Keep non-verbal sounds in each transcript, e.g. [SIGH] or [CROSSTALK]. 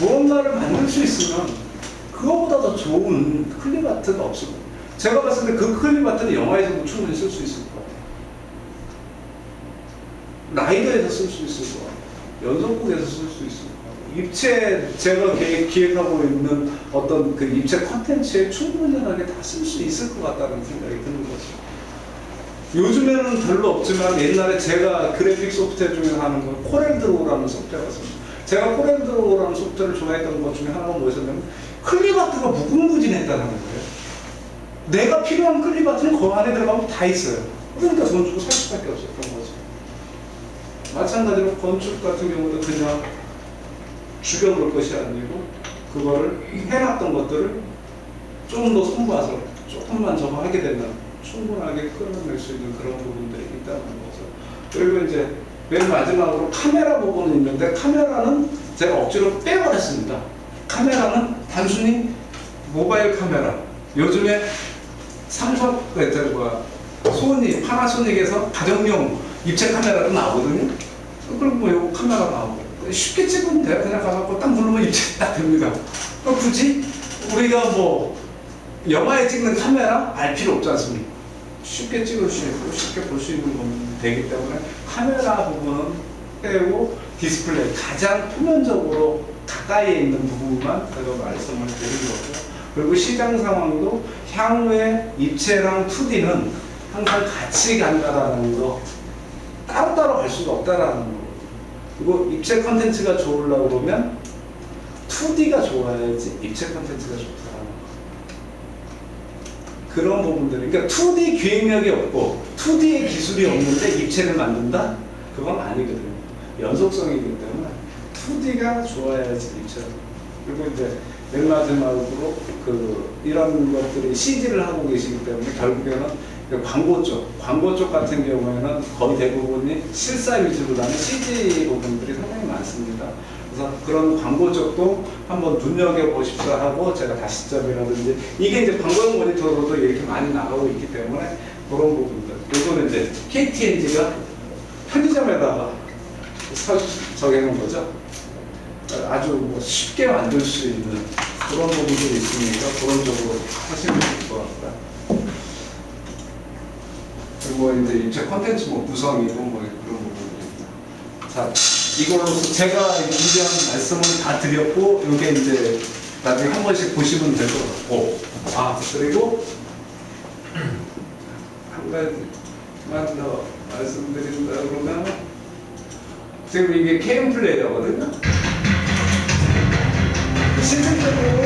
무언가를 만들 수 있으면 그거보다 더 좋은 클립 아트가 없을 거예요. 제가 봤을 때 그 클립 아트는 영화에서도 충분히 쓸 수 있을 것 같아요. 라이더에서 쓸 수 있을 것 같아요. 연속극에서 쓸 수 있을 것 같아요. 입체 제가 기획, 기획하고 있는 어떤 그 입체 컨텐츠에 충분하게 다 쓸 수 있을 것 같다는 생각이 드는 거죠. 요즘에는 별로 없지만 옛날에 제가 그래픽 소프트웨어 중에서 하는 건 코렐드로우라는 소프트웨어가 있습니다. 제가 코렐드로우라는 소프트웨어를 좋아했던 것 중에 하나가 뭐였냐면 클립아트가 무궁무진했다는 거예요. 내가 필요한 클립아트는 그 안에 들어가면 다 있어요. 그러니까 돈 주고 살 수밖에 없었던 거죠. 마찬가지로 건축 같은 경우도 그냥 죽여놓을 것이 아니고 그거를 해놨던 것들을 조금 더 손봐서 조금만 저거 하게 되면 충분하게 끌어낼 수 있는 그런 부분들이 있다는 거죠. 그리고 이제 맨 마지막으로 카메라 부분이 있는데 카메라는 제가 억지로 빼버렸습니다. 카메라는 단순히 모바일 카메라. 요즘에 삼성, 그, 저, 뭐야, 소니, 파나소닉에서 가정용 입체 카메라도 나오거든요. 그리고 뭐 요거 카메라 나오고. 쉽게 찍으면 돼요. 그냥 가갖고 딱 누르면 입체 딱 됩니다. 어, 굳이 우리가 뭐 영화에 찍는 카메라 알 필요 없지 않습니까? 쉽게 찍을 수 있고 쉽게 볼 수 있는 건 되기 때문에 카메라 부분은 빼고 디스플레이 가장 표면적으로 가까이에 있는 부분만 제가 말씀을 드린 거고요. 그리고 시장 상황도 향후에 입체랑 2D는 항상 같이 간다라는 거 따로따로 갈 수가 없다라는 거 그리고 입체 컨텐츠가 좋으려고 그러면 2D가 좋아야지 입체 컨텐츠가 좋다라는 거 그런 부분들이 그러니까 2D 기획력이 없고 2D의 기술이 없는데 입체를 만든다? 그건 아니거든요. 연속성이기 때문에 2D가 좋아야지 입체. 그리고 이제 맨 마지막으로 그 이런 것들이 CG를 하고 계시기 때문에 결국에는 그 광고 쪽, 광고 쪽 같은 경우에는 거의 대부분이 실사 위주로 하는 CG 부분들이 상당히 많습니다. 그래서 그런 광고 쪽도 한번 눈여겨보십사 하고 제가 다시점이라든지 이게 이제 광고용 모니터로도 이렇게 많이 나가고 있기 때문에 그런 부분들. 요거는 이제 KTNG가 편의점에다가 설, 정해놓은 거죠. 아주 뭐 쉽게 만들 수 있는 그런 부분들이 있으니까 그런 쪽으로 하시면 될 것 같다. 그리고 이제 입체 컨텐츠 뭐 구성이고 뭐 그런 부분입니다. 자, 이걸로서 제가 이제한 말씀을 다 드렸고 이게 이제 나중에 한 번씩 보시면 될 것 같고 아 그리고 [CLEARS THROAT] 한 가지만 더 말씀드린다 그러면 지금 이게 게임 플레이어거든요. 실질적으로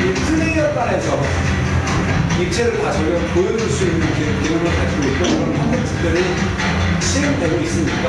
이 플레이어 단에서 입체를 다 저희가 보여줄 수 있는 기- 기능을 가지고 있고 그런 콘텐츠들이 실행되고 있으니까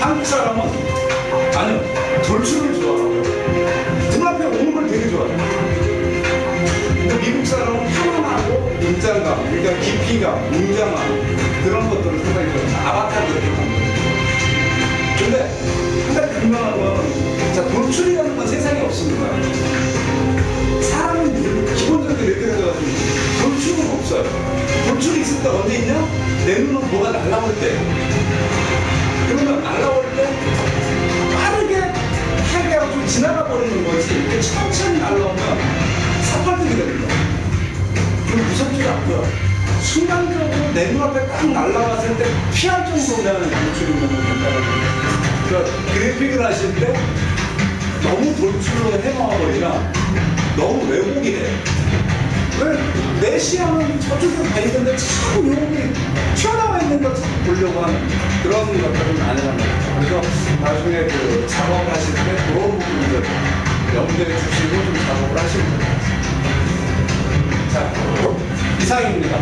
한국 사람은 아니요 돌출을 좋아하고 눈앞에 오는 걸 되게 좋아해요. 미국 사람은 편안하고 긴장감, 그러니까 깊이감, 웅장함 그런 것들을 상당히 좋아해요. 아바타들을 좋아합니다. 근데 한 가지 분명한 건 자, 돌출이라는 건 세상에 없습니다. 사람은 기본적으로 이렇게 생각하시면 돌출은 없어요. 돌출이 있을 때 언제 있냐? 내 눈은 뭐가 날라올 때. 그러면 좀 버리는 거지. 이렇게 천천히 날라오면 사팔등이 됩니다. 그럼 무섭지도 않고요. 순간적으로 내 눈앞에 딱 날라왔을 때 피할 정도면 돌출이면 된다는 거예요. 그러니까 그래픽을 하실 때 너무 돌출로 해먹어버리면 너무 왜곡이 돼. 왜내 시야는 저쪽으로 가 있는데 자꾸 여기 튀어나와 있는 걸 자꾸 보려고 하는 그런 것들은 아니라는 거죠. 그래서 나중에 그 작업하실 염두에 두시고 좀 작업을 하시면 됩니다. 자, 이상입니다.